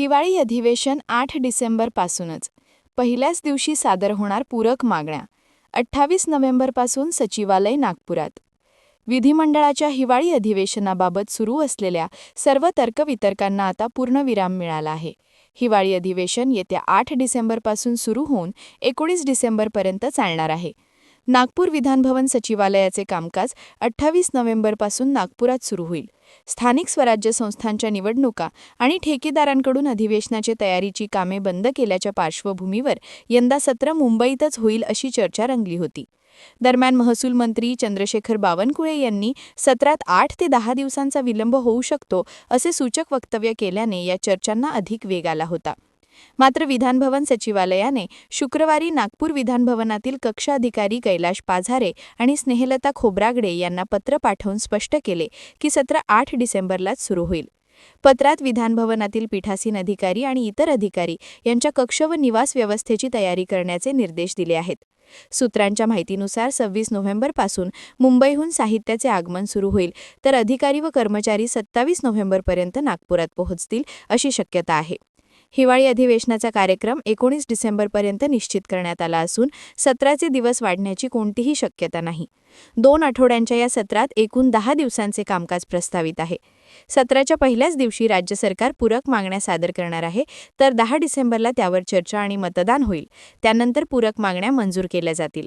हिवाळी अधिवेशन आठ डिसेंबरपासूनच पहिल्याच दिवशी सादर होणार पूरक मागण्या. अठ्ठावीस नोव्हेंबरपासून सचिवालय नागपुरात. विधिमंडळाच्या हिवाळी अधिवेशनाबाबत सुरू असलेल्या सर्व तर्कवितर्कांना आता पूर्णविराम मिळाला आहे. हिवाळी अधिवेशन येत्या आठ डिसेंबरपासून सुरू होऊन एकोणीस डिसेंबरपर्यंत चालणार आहे. नागपूर विधानभवन सचिवालयाचे कामकाज अठ्ठावीस नोव्हेंबरपासून नागपुरात सुरू होईल. स्थानिक स्वराज्य संस्थांच्या निवडणुका आणि ठेकेदारांकडून अधिवेशनाची तयारीची कामे बंद केल्याच्या पार्श्वभूमीवर यंदा सत्र मुंबईतच होईल अशी चर्चा रंगली होती. दरम्यान महसूल मंत्री चंद्रशेखर बावनकुळे यांनी सत्रात आठ ते दहा दिवसांचा विलंब होऊ शकतो असे सूचक वक्तव्य केल्याने या चर्चांना अधिक वेग आला होता. मात्र विधानभवन सचिवालयाने शुक्रवारी नागपूर विधानभवनातील कक्ष अधिकारी कैलाश पाझारे आणि स्नेहलता खोब्रागडे यांना पत्र पाठवून स्पष्ट केले की सत्र आठ डिसेंबरलाच सुरू होईल. पत्रात विधानभवनातील पीठासीन अधिकारी आणि इतर अधिकारी यांच्या कक्ष व निवास व्यवस्थेची तयारी करण्याचे निर्देश दिले आहेत. सूत्रांच्या माहितीनुसार सव्वीस नोव्हेंबरपासून मुंबईहून साहित्याचे आगमन सुरू होईल तर अधिकारी व कर्मचारी सत्तावीस नोव्हेंबरपर्यंत नागपुरात पोहोचतील अशी शक्यता आहे. हिवाळी अधिवेशनाचा कार्यक्रम एकोणीस डिसेंबरपर्यंत निश्चित करण्यात आला असून सत्राचे दिवस वाढण्याची कोणतीही शक्यता नाही. दोन आठवड्यांच्या या सत्रात एकूण दहा दिवसांचे कामकाज प्रस्तावित आहे. सत्राच्या पहिल्याच दिवशी राज्य सरकार पूरक मागण्या सादर करणार आहे तर दहा डिसेंबरला त्यावर चर्चा आणि मतदान होईल. त्यानंतर पूरक मागण्या मंजूर केल्या जातील.